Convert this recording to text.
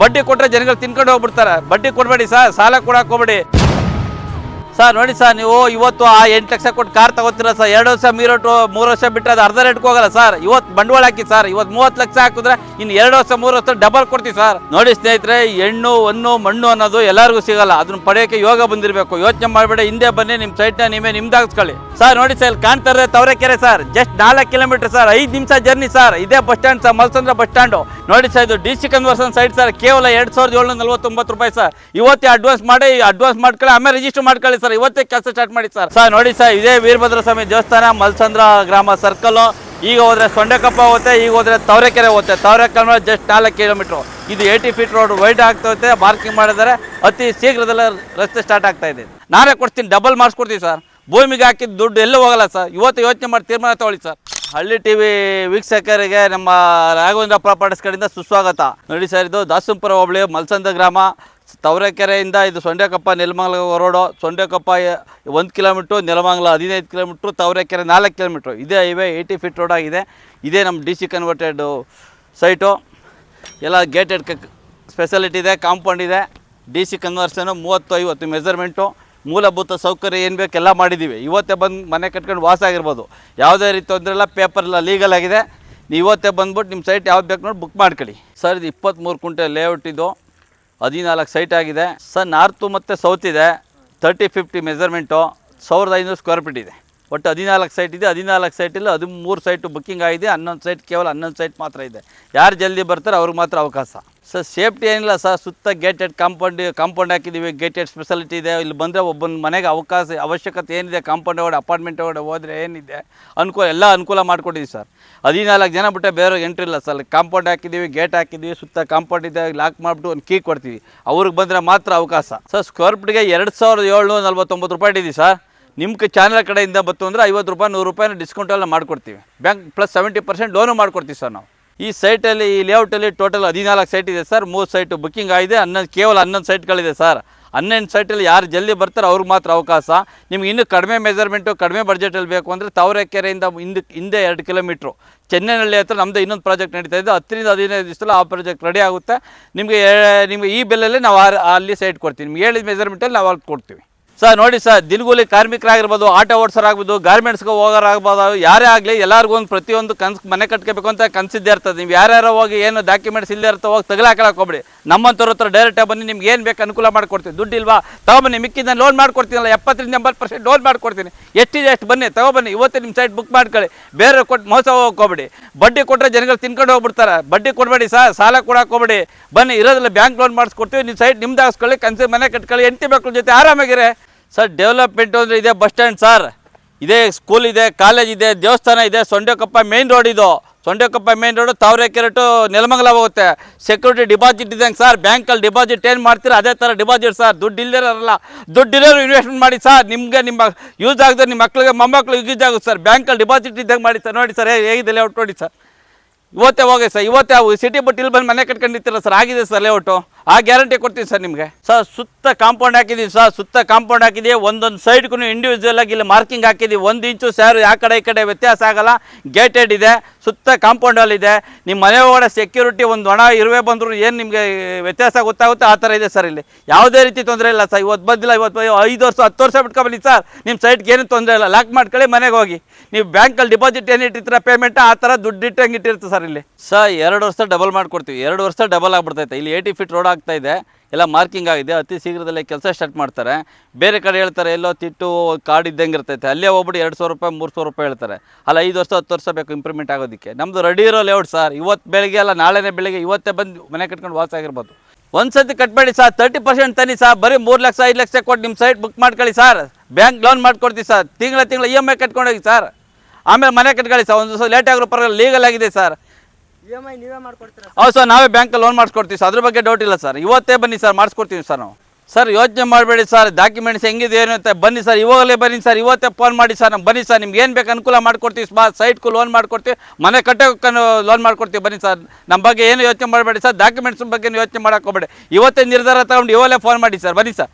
ಬಡ್ಡಿ ಕೊಟ್ಟರೆ ಜನಗಳು ತಿನ್ಕೊಂಡು ಹೋಗ್ಬಿಡ್ತಾರೆ. ಬಡ್ಡಿ ಕೊಡಬೇಡಿ ಸರ್ ಸಾಲ ಕೊಡಕ್ಕೆ ಹೋಗ್ಬೇಡಿ. ಸರ್, ನೋಡಿ ಸರ್, ನೀವು ಇವತ್ತು ಆ ಎಂಟು ಲಕ್ಷ ಕೊಟ್ಟು ಕಾರ್ ತಗೋತೀರ ಸರ್? ಎರಡು ವರ್ಷ ಮೀರೋಟು ಮೂರು ವರ್ಷ ಬಿಟ್ಟರೆ ಅದು ಅರ್ಧ ರೇಟ್ಗೆ ಹೋಗಲ್ಲ ಸರ್. ಇವತ್ತು ಬಂಡವಾಳ ಹಾಕಿ ಸರ್, ಇವತ್ತು ಮೂವತ್ತು ಲಕ್ಷ ಹಾಕಿದ್ರೆ ಇನ್ನು ಎರಡು ವರ್ಷ, ಮೂರು ವರ್ಷ ಡಬಲ್ ಕೊಡ್ತೀವಿ ಸರ್. ನೋಡಿ ಸ್ನೇಹಿತರೆ, ಹೆಣ್ಣು, ಹಣ್ಣು, ಮಣ್ಣು ಅನ್ನೋದು ಎಲ್ಲರಿಗೂ ಸಿಗಲ್ಲ. ಅದನ್ನ ಪಡೆಯೋಕೆ ಯೋಗ ಬಂದಿರಬೇಕು. ಯೋಚನೆ ಮಾಡಬೇಡ, ಹಿಂದೆ ಬನ್ನಿ, ನಿಮ್ಮ ಸೈಟ್ನ ನೀವೇ ನಿಮ್ದಾಗಿಸ್ಕೊಳ್ಳಿ. ಸರ್, ನೋಡಿ ಸರ್ ಕಾಣ್ತಾ ಇರೋದು ತವರೆಕೆರೆ ಸರ್. ಜಸ್ಟ್ ನಾಲ್ಕು ಕಿಲೋಮೀಟರ್ ಸರ್, ಐದು ನಿಮಿಷ ಜರ್ನಿ ಸರ್. ಇದೇ bus stand sir, Malsandra bus stand. ನೋಡಿ ಸರ್, ಇದು D C conversion site sir. ಕೇವಲ ಎರಡು ಸಾವಿರದ ಏಳ್ನೂರ ನಲ್ವತ್ತೊಂಬತ್ತು ರೂಪಾಯಿ ಸರ್. ಇವತ್ತೇ ಅಡ್ವಾನ್ಸ್ ಮಾಡಿ ಅಡ್ವಾನ್ಸ್ ಮಾಡ್ಕೊಳ್ಳಿ, ಆಮೇಲೆ ರಿಜಿಸ್ಟರ್ ಮಾಡ್ಕೊಳ್ಳಿ ಸರ್. ಇವತ್ತೇ ಕೆಲಸ ಸ್ಟಾರ್ಟ್ ಮಾಡಿ ಸರ್. ಸರ್, ನೋಡಿ ಸರ್, ಇದೇ ವೀರಭದ್ರ ಸ್ವಾಮಿ ದೇವಸ್ಥಾನ, ಮಲ್ಸಂದ್ರ ಗ್ರಾಮ ಸರ್ಕಲ್ ಈಗ ಹೋದ್ರೆ ಸೊಂಡೆಕಪ್ಪ ಹೋಗುತ್ತೆ, ಈಗ ಹೋದ್ರೆ ತವರೆಕೆರೆ ಹೋಗುತ್ತೆ. ತವರೆಕೆರೆ ಜಸ್ಟ್ ನಾಲ್ಕು ಕಿಲೋಮೀಟ್ರು ಇದು ಏಯ್ಟಿ ಫೀಟ್ ರೋಡ್ ವೈಡ್ ಆಗ್ತಾ ಹೋಗುತ್ತೆ ಮಾರ್ಕಿಂಗ್ ಮಾಡಿದರೆ ಅತಿ ಶೀಘ್ರದಲ್ಲೇ ರಸ್ತೆ ಸ್ಟಾರ್ಟ್ ಆಗ್ತಾ ಇದೆ. ನಾನೇ ಕೊಡ್ತೀನಿ ಡಬಲ್ ಮಾಡಿಸ್ಕೊಡ್ತೀನಿ ಸರ್. ಭೂಮಿಗೆ ಹಾಕಿದ ದುಡ್ಡು ಎಲ್ಲೂ ಹೋಗಲ್ಲ ಸರ್. ಇವತ್ತು ಯೋಚನೆ ಮಾಡಿ ತೀರ್ಮಾನ ತಗೊಳ್ಳಿ ಸರ್. ಹಳ್ಳಿ ಟಿವಿ ವೀಕ್ಷಕರಿಗೆ ನಮ್ಮ ರಾಘವೇಂದ್ರ ಪ್ರಾಪರ್ಟೀಸ್ ಕಡೆಯಿಂದ ಸುಸ್ವಾಗತ. ನೋಡಿ ಸರ್, ಇದು ದಾಸಂಪುರ ಹೋಬಳಿ ಮಲ್ಸಂದ ಗ್ರಾಮ. ತವರೆಕೆರೆಯಿಂದ ಇದು ಸೊಂಡೆಕೊಪ್ಪ, ನೆಲಮಂಗ್ಲ ರೋಡು, ಸೊಂಡೆಕೊಪ್ಪ, ಒಂದು ಕಿಲೋಮೀಟ್ರು, ನೆಲಮಂಗಲ ಹದಿನೈದು ಕಿಲೋಮೀಟ್ರು, ತವರೆಕೆರೆ ನಾಲ್ಕು ಕಿಲೋಮೀಟ್ರು. ಇದೇ ಇವೆ ಏಯ್ಟಿ ಫೀಟ್ ರೋಡ್ ಆಗಿದೆ. ಇದೇ ನಮ್ಮ ಡಿ ಸಿ ಕನ್ವರ್ಟೆಡ್ ಸೈಟು ಎಲ್ಲ ಗೇಟೆಡ್ ಸ್ಪೆಷಾಲಿಟಿ ಇದೆ ಕಾಂಪೌಂಡ್ ಇದೆ. ಡಿ ಸಿ ಕನ್ವರ್ಷನು ಮೂವತ್ತು ಐವತ್ತು ಮೆಜರ್ಮೆಂಟು ಮೂಲಭೂತ ಸೌಕರ್ಯ ಏನು ಬೇಕು ಎಲ್ಲ ಮಾಡಿದ್ದೀವಿ. ಇವತ್ತೇ ಬಂದು ಮನೆ ಕಟ್ಕೊಂಡು ವಾಸ ಆಗಿರ್ಬೋದು. ಯಾವುದೇ ರೀತಿ ತೊಂದರೆ ಇಲ್ಲ ಪೇಪರ್ ಎಲ್ಲ ಲೀಗಲ್ ಆಗಿದೆ. ನೀವು ಇವತ್ತೇ ಬಂದ್ಬಿಟ್ಟು ನಿಮ್ಮ ಸೈಟ್ ಯಾವ್ದು ಬೇಕು ನೋಡಿ ಬುಕ್ ಮಾಡ್ಕೊಳ್ಳಿ. ಸರ್, ಇದು ಇಪ್ಪತ್ತ್ಮೂರು ಕುಂಟೆ ಲೇಔಟ್ ಇದು. ಹದಿನಾಲ್ಕು ಸೈಟ್ ಆಗಿದೆ. ಸರ್ ನಾರ್ತು ಮತ್ತು ಸೌತ್ ಇದೆ. ತರ್ಟಿ ಫಿಫ್ಟಿ ಮೆಜರ್ಮೆಂಟು ಸಾವಿರದ ಐನೂರು ಸ್ಕ್ವೇರ್ ಫೀಟ್ ಇದೆ. ಒಟ್ಟು ಹದಿನಾಲ್ಕು ಸೈಟ್ ಇದೆ, ಹದಿನಾಲ್ಕು ಸೈಟಲ್ಲಿ ಹದಿಮೂರು ಸೈಟು ಬುಕ್ಕಿಂಗ್ ಆಗಿದೆ, ಹನ್ನೊಂದು ಸೈಟ್ ಕೇವಲ ಹನ್ನೊಂದು ಸೈಟ್ ಮಾತ್ರ ಇದೆ. ಯಾರು ಜಲ್ದಿ ಬರ್ತಾರೆ ಅವ್ರಿಗೆ ಮಾತ್ರ ಅವಕಾಶ. ಸರ್ ಸೇಫ್ಟಿ ಏನಿಲ್ಲ ಸರ್ ಸುತ್ತ ಗೇಟೆಡ್ ಕಾಂಪೌಂಡ್ ಕಾಂಪೌಂಡ್ ಹಾಕಿದ್ದೀವಿ ಗೇಟೆಡ್ ಸ್ಪೆಷಾಲಿಟಿ ಇದೆ, ಇಲ್ಲಿ ಬಂದರೆ ಒಬ್ಬನ ಮನೆಗೆ ಅವಕಾಶ, ಅವಶ್ಯಕತೆ ಏನಿದೆ ಕಾಂಪೌಂಡ್ ಒಳಗಡೆ ಅಪಾರ್ಟ್ಮೆಂಟ್ ಒಳಗಡೆ ಹೋದರೆ ಏನಿದೆ, ಅನುಕೂಲ, ಎಲ್ಲ ಅನುಕೂಲ ಮಾಡ್ಕೊಟ್ಟಿದ್ದೀವಿ ಸರ್ ಹದಿನಾಲ್ಕು ಜನ ಬಿಟ್ಟರೆ ಬೇರೆ ಎಂಟ್ರಿ ಇಲ್ಲ ಸರ್ ಕಾಂಪೌಂಡ್ ಹಾಕಿದ್ದೀವಿ ಗೇಟ್ ಹಾಕಿದ್ದೀವಿ, ಸುತ್ತ ಕಾಂಪೌಂಡ್ ಇದೆ ಲಾಕ್ ಮಾಡಿಬಿಟ್ಟು ಒಂದು ಕೀ ಕೊಡ್ತೀವಿ. ಅವ್ರಿಗೆ ಬಂದರೆ ಮಾತ್ರ ಅವಕಾಶ. ಸರ್ ಸ್ಕ್ವೇರ್ ಫೀಟ್ಗೆ ಎರಡು ಸಾವಿರದ ಏಳ್ನೂರ ನಲ್ವತ್ತೊಂಬತ್ತು ರೂಪಾಯಿ ಇಟ್ಟಿದ್ದೀವಿ ಸರ್ ನಿಮ್ಮ ಚಾನಲ್ ಕಡೆಯಿಂದ ಬತ್ತು ಅಂದರೆ ಐವತ್ತು ರೂಪಾಯಿ, ನೂರು ರೂಪಾಯಿನ ಡಿಸ್ಕೌಂಟೆಲ್ಲ ಮಾಡ್ಕೊಡ್ತೀವಿ. Bank plus seventy percent loan ಮಾಡಿಕೊಡ್ತೀವಿ ಸರ್ ನಾವು. ಈ ಸೈಟಲ್ಲಿ ಈ ಲೇಔಟಲ್ಲಿ ಟೋಟಲ್ ಹದಿನಾಲ್ಕು ಸೈಟ್ ಇದೆ ಸರ್. ಮೂರು ಸೈಟು ಬುಕ್ಕಿಂಗ್ ಆಗಿದೆ. ಹನ್ನೊಂದು, ಕೇವಲ ಹನ್ನೊಂದು ಸೈಟ್ಗಳಿದೆ ಸರ್. ಹನ್ನೊಂದು ಸೈಟಲ್ಲಿ ಯಾರು ಜಲ್ದಿ ಬರ್ತಾರೆ ಅವ್ರಿಗೆ ಮಾತ್ರ ಅವಕಾಶ. ನಿಮ್ಗೆ ಇನ್ನೂ ಕಡಿಮೆ ಮೆಜರ್ಮೆಂಟು ಕಡಿಮೆ ಬಜೆಟಲ್ಲಿ ಬೇಕು ಅಂದರೆ ತಾವರೆಕೆರೆಯಿಂದ ಹಿಂದೆ ಹಿಂದೆ ಎರಡು ಕಿಲೋಮೀಟ್ರು ಚೆನ್ನೈನಲ್ಲಿ ಹತ್ರ ನಮ್ಮದು ಇನ್ನೊಂದು ಪ್ರಾಜೆಕ್ಟ್ ನಡೀತಾ ಇದೆ. ಹತ್ತರಿಂದ ಹದಿನೈದು ದಿವಸದಲ್ಲಿ ಆ ಪ್ರಾಜೆಕ್ಟ್ ರೆಡಿ ಆಗುತ್ತೆ. ನಿಮಗೆ ನಿಮಗೆ ಈ ಬೆಲ್ಲಲ್ಲಿ ನಾವು ಅಲ್ಲಿ ಸೈಟ್ ಕೊಡ್ತೀವಿ. ನಿಮ್ಗೆ ಹೇಳಿದ ಮೆಜರ್ಮೆಂಟಲ್ಲಿ ನಾವು ಅಲ್ಲಿ ಕೊಡ್ತೀವಿ. ಸರ್, ನೋಡಿ ಸರ್, ದಿನಗೂಲಿ ಕಾರ್ಮಿಕರಾಗಿರ್ಬೋದು, ಆಟೋ ಓಡಿಸೋರಾಗ್ಬೋದು, ಗಾರ್ಮೆಂಟ್ಸ್ಗೆ ಹೋಗೋರಾಗ್ಬೋದು, ಯಾರೇ ಆಗಲಿ ಎಲ್ಲರಿಗೂ ಒಂದು ಪ್ರತಿಯೊಂದು ಕನ್ಸು ಮನೆ ಕಟ್ಕೋಬೇಕು ಅಂತ ಕನಸಿದ್ದೇ ಇರ್ತದೆ. ನೀವು ಯಾರ್ಯಾರೋ ಹೋಗಿ ಏನು ಡಾಕ್ಯುಮೆಂಟ್ಸ್ ಇಲ್ಲದೆ ಇರ್ತೋ ಹೋಗಿ ತಗಲಾಕಳಕ್ಕೆ ಹೋಗ್ಬಿಡಿ. ನಮ್ಮಂಥವ್ರ ಹತ್ರ ಡೈರೆಕ್ಟಾಗಿ ಬನ್ನಿ, ನಿಮ್ಗೆ ಏನು ಬೇಕು ಅನುಕೂಲ ಮಾಡಿಕೊಡ್ತೀವಿ ದುಡ್ಡು ಇಲ್ವಾ ತಗೊಬನ್ನಿ ಮಿಕ್ಕಿದ ಲೋನ್ ಮಾಡ್ಕೊಡ್ತೀನಲ್ಲ, ಎಪ್ಪತ್ತರಿಂದ ಎಂಬತ್ತು ಪರ್ಸೆಂಟ್ ಲೋನ್ ಮಾಡ್ಕೊಡ್ತೀನಿ. ಎಷ್ಟಿದೆ ಎಷ್ಟು ಬನ್ನಿ ತಗೊಬನ್ನಿ ಇವತ್ತೇ ನಿಮ್ಮ ಸೈಟ್ ಬುಕ್ ಮಾಡ್ಕೊಳ್ಳಿ. ಬೇರೆ ಕೊಟ್ಟು ಮೋಸ ಹೋಗ್ಕೊಬಿಡಿ ಬಡ್ಡಿ ಕೊಟ್ಟರೆ ಜನಗಳು ತಿನ್ಕೊಂಡು ಹೋಗ್ಬಿಡ್ತಾರೆ. ಬಡ್ಡಿ ಕೊಡಬೇಡಿ ಸರ್, ಸಾಲ ಕೊಡಕ್ಕೆ ಹೋಗ್ಬೇಡಿ. ಬನ್ನಿ, ಇರೋದ್ರಲ್ಲಿ ಬ್ಯಾಂಕ್ ಲೋನ್ ಮಾಡಿಸ್ಕೊಡ್ತೀವಿ. ನಿಮ್ಮ ಸೈಟ್ ನಿಮ್ದು ಹಾಕ್ಸ್ಕೊಳ್ಳಿ, ಕನ್ಸಿ ಮನೆ ಕಟ್ಕೊಳ್ಳಿ ಎಂಟಿ ಮಕ್ಳ ಜೊತೆ ಆರಾಮಾಗಿರೆ. ಸರ್ ಡೆವಲಪ್ಮೆಂಟು ಅಂದರೆ ಇದೆ ಬಸ್ ಸ್ಟ್ಯಾಂಡ್ ಸರ್. ಇದೇ ಸ್ಕೂಲ್ ಇದೆ ಕಾಲೇಜ್ ಇದೆ, ದೇವಸ್ಥಾನ ಇದೆ, ಸೊಂಡೆಕೊಪ್ಪ ಮೇನ್ ರೋಡ್ ಇದು. ಸೊಂಡೆಕೊಪ್ಪ ಮೇನ್ ರೋಡು ತಾವರೆಕೆರೆ ಕೆರೆಟು ನೆಲಮಂಗಲ ಹೋಗುತ್ತೆ. ಸೆಕ್ಯೂರಿಟಿ ಡಿಪಾಸಿಟ್ ಇದ್ದಂಗೆ ಸರ್ ಬ್ಯಾಂಕಲ್ಲಿ ಡಿಪಾಸಿಟ್ ಏನು ಮಾಡ್ತೀರಾ, ಅದೇ ಥರ ಡಿಪಾಸಿಟ್ ಸರ್. ದುಡ್ಡು ಇಲ್ಲದಿರೋರಲ್ಲ ದುಡ್ಡು ಇರೋರು ಇನ್ವೆಸ್ಟ್ಮೆಂಟ್ ಮಾಡಿ ಸರ್, ನಿಮಗೆ ನಿಮ್ಮ ಯೂಸ್ ಆಗದೆ ನಿಮ್ಮ ಮಕ್ಳಿಗೆ, ಮೊಮ್ಮಕ್ಳಿಗೆ ಯೂಸ್ ಆಗುತ್ತೆ ಸರ್. ಬ್ಯಾಂಕಲ್ಲಿ ಡಿಪಾಸಿಟ್ ಇದ್ದಂಗೆ ಮಾಡಿ ಸರ್. ನೋಡಿ ಸರ್ ಹೇಗಿದೆ ಲೇಔಟ್ ನೋಡಿ ಸರ್. ಇವತ್ತೇ ಹೋಗಿ ಸರ್, ಇವತ್ತೇ ಸಿಟಿ ಬಿಟ್ಟು ಇಲ್ಲಿ ಬಂದು ಮನೆ ಕಟ್ಕೊಂಡಿರ್ತೀರ ಸರ್. ಆಗಿದೆ ಸರ್ ಲೇಔಟು ಆ ಗ್ಯಾರಂಟಿ ಕೊಡ್ತೀವಿ ಸರ್ ನಿಮಗೆ. ಸರ್, ಸುತ್ತ ಕಾಂಪೌಂಡ್ ಹಾಕಿದ್ದೀವಿ ಸರ್, ಸುತ್ತ ಕಾಂಪೌಂಡ್ ಹಾಕಿದ್ದೀವಿ ಒಂದೊಂದು ಸೈಡ್ಗೂ ಇಂಡಿವಿಜುವಲ್ ಆಗಿ ಇಲ್ಲಿ ಮಾರ್ಕಿಂಗ್ ಹಾಕಿದ್ದೀವಿ ಒಂದು ಇಂಚು ಸ್ಯಾರು ಆ ಕಡೆ ಈ ಕಡೆ ವ್ಯತ್ಯಾಸ ಆಗಲ್ಲ. ಗೇಟೆಡ್ ಇದೆ, ಸುತ್ತ ಕಾಂಪೌಂಡಲ್ಲಿ ಇದೆ. ನಿಮ್ಮ ಮನೆ ಒಳಗಡೆ ಸೆಕ್ಯೂರಿಟಿ ಒಂದು ಹಣ ಇರುವೆ ಬಂದರೂ ಏನು ನಿಮಗೆ ವ್ಯತ್ಯಾಸ ಗೊತ್ತಾಗುತ್ತೆ? ಆ ಥರ ಇದೆ ಸರ್ ಇಲ್ಲಿ. ಯಾವುದೇ ರೀತಿ ತೊಂದರೆ ಇಲ್ಲ ಸರ್. ಇವತ್ತು ಬಂದಿಲ್ಲ ಇವತ್ತು ಐದು ವರ್ಷ, ಹತ್ತು ವರ್ಷ ಬಿಟ್ಕೊಬನ್ನಿ ಸರ್. ನಿಮ್ಮ ಸೈಟ್ಗೆ ಏನು ತೊಂದರೆ ಇಲ್ಲ. ಲಾಕ್ ಮಾಡ್ಕೊಳ್ಳಿ, ಮನೆಗೆ ಹೋಗಿ. ನೀವು ಬ್ಯಾಂಕಲ್ಲಿ ಡಿಪಾಸಿಟ್ ಏನು ಇಟ್ಟಿರ್ತೀರ ಪೇಮೆಂಟ್ ಆ ಥರ ದುಡ್ಡು ಇಟ್ಟಂಗೆ ಇಟ್ಟಿರುತ್ತೆ ಸರ್ ಇಲ್ಲಿ. ಸರ್, ಎರಡು ವರ್ಷ ಡಬಲ್ ಮಾಡಿಕೊಡ್ತೀವಿ. ಎರಡು ವರ್ಷ ಡಬಲ್ ಆಗಿಬಿಡ್ತೈತೆ. ಇಲ್ಲಿ ಏಯ್ಟಿ ಫೀಟ್ ರೋಡ್ ಆಗ್ತಾ ಇದೆ. ಎಲ್ಲ ಮಾರ್ಕಿಂಗ್ ಆಗಿದೆ. ಅತಿ ಶೀಘ್ರದಲ್ಲೇ ಕೆಲಸ ಸ್ಟಾರ್ಟ್ ಮಾಡ್ತಾರೆ. ಬೇರೆ ಕಡೆ ಹೇಳ್ತಾರೆ, ಎಲ್ಲೋ ತಿಟ್ಟು ಕಾರ್ಡ್ ಇದ್ದಂಗೆ ಇರ್ತೈತೆ. ಅಲ್ಲೇ ಹೋಗ್ಬಿಟ್ಟು ಎರಡು ಸಾವಿರ ರೂಪಾಯಿ, ಮೂರು ಸಾವಿರ ರೂಪಾಯಿ ಹೇಳ್ತಾರೆ. ಅಲ್ಲ, ಐದು ವರ್ಷ, ಹತ್ತು ವರ್ಷ ಬೇಕು ಇಂಪ್ರೂವ್ಮೆಂಟ್ ಆಗೋದಕ್ಕೆ. ನಮ್ಮದು ರೆಡಿ ಇರೋ ಲೇಔಟ್ ಸರ್ ಇವತ್ತು ಬೆಳಗ್ಗೆ ಅಲ್ಲ, ನಾಳೆನೇ ಬೆಳಗ್ಗೆ, ಇವತ್ತೇ ಬಂದು ಮನೆ ಕಟ್ಕೊಂಡು ವಾಸ ಆಗಿರ್ಬೋದು. ಒಂದು ಸತಿ ಕಟ್ಬೇಡಿ ಸರ್ ತರ್ಟಿ ಪರ್ಸೆಂಟ್ ತನಿ ಸರ್ ಬರೀ ಮೂರು ಲಕ್ಷ, ಐದು ಲಕ್ಷ ಕೊಟ್ಟು ನಿಮ್ಮ ಸೈಟ್ ಬುಕ್ ಮಾಡ್ಕೊಳ್ಳಿ ಸರ್ ಬ್ಯಾಂಕ್ ಲೋನ್ ಮಾಡ್ಕೊಡ್ತೀವಿ ಸರ್ ತಿಂಗಳ ತಿಂಗಳ ಇ ಎಂ ಐ ಕಟ್ಕೊಂಡೋಗಿ ಸರ್ ಆಮೇಲೆ ಮನೆ ಕಟ್ಕೊಳ್ಳಿ ಸರ್ ಒಂದು ದಿವಸ ಲೇಟ್ ಆಗಿರೋ ಪರವಾಗಿಲ್ಲ ಲೀಗಲ್ ಆಗಿದೆ ಸರ್ ಹೌದು ಸರ್, ನಾವೇ ಬ್ಯಾಂಕ್ ಲೋನ್ ಮಾಡಿಸ್ಕೊಡ್ತೀವಿ ಸರ್. ಅದ್ರ ಬಗ್ಗೆ ಡೌಟ್ ಇಲ್ಲ ಸರ್. ಇವತ್ತೇ ಬನ್ನಿ ಸರ್, ಮಾಡಿಸ್ಕೊಡ್ತೀವಿ ಸರ್ ನಾವು. ಸರ್ ಯೋಚನೆ ಮಾಡಬೇಡಿ ಸರ್. ಡಾಕ್ಯುಮೆಂಟ್ಸ್ ಹೆಂಗಿದೆ, ಏನು ಅಂತ ಬನ್ನಿ ಸರ್. ಇವಾಗಲೇ ಬನ್ನಿ ಸರ್. ಇವತ್ತೇ ಫೋನ್ ಮಾಡಿ ಸರ್. ನಾವು ಬನ್ನಿ ಸರ್. ನಿಮ್ಗೆ ಏನು ಬೇಕು ಅನುಕೂಲ ಮಾಡ್ಕೊಡ್ತೀವಿ. ಸ್ಮಾ ಸೈಟ್ಗೂ ಲೋನ್ ಮಾಡ್ಕೊಡ್ತೀವಿ. ಮನೆ ಕಟ್ಟೋಕ್ಕೂ ಲೋನ್ ಮಾಡ್ಕೊಡ್ತೀವಿ. ಬನ್ನಿ ಸರ್. ನಮ್ಮ ಬಗ್ಗೆ ಏನು ಯೋಚನೆ ಮಾಡಬೇಡಿ ಸರ್. ಡಾಕ್ಯುಮೆಂಟ್ಸ್ ಬಗ್ಗೆ ಯೋಚನೆ ಮಾಡೋಕೆ ಹೋಗ್ಬೇಡಿ. ಇವತ್ತೇ ನಿರ್ಧಾರ ತಗೊಂಡು ಇವಾಗಲೇ ಫೋನ್ ಮಾಡಿ ಸರ್. ಬನ್ನಿ ಸರ್.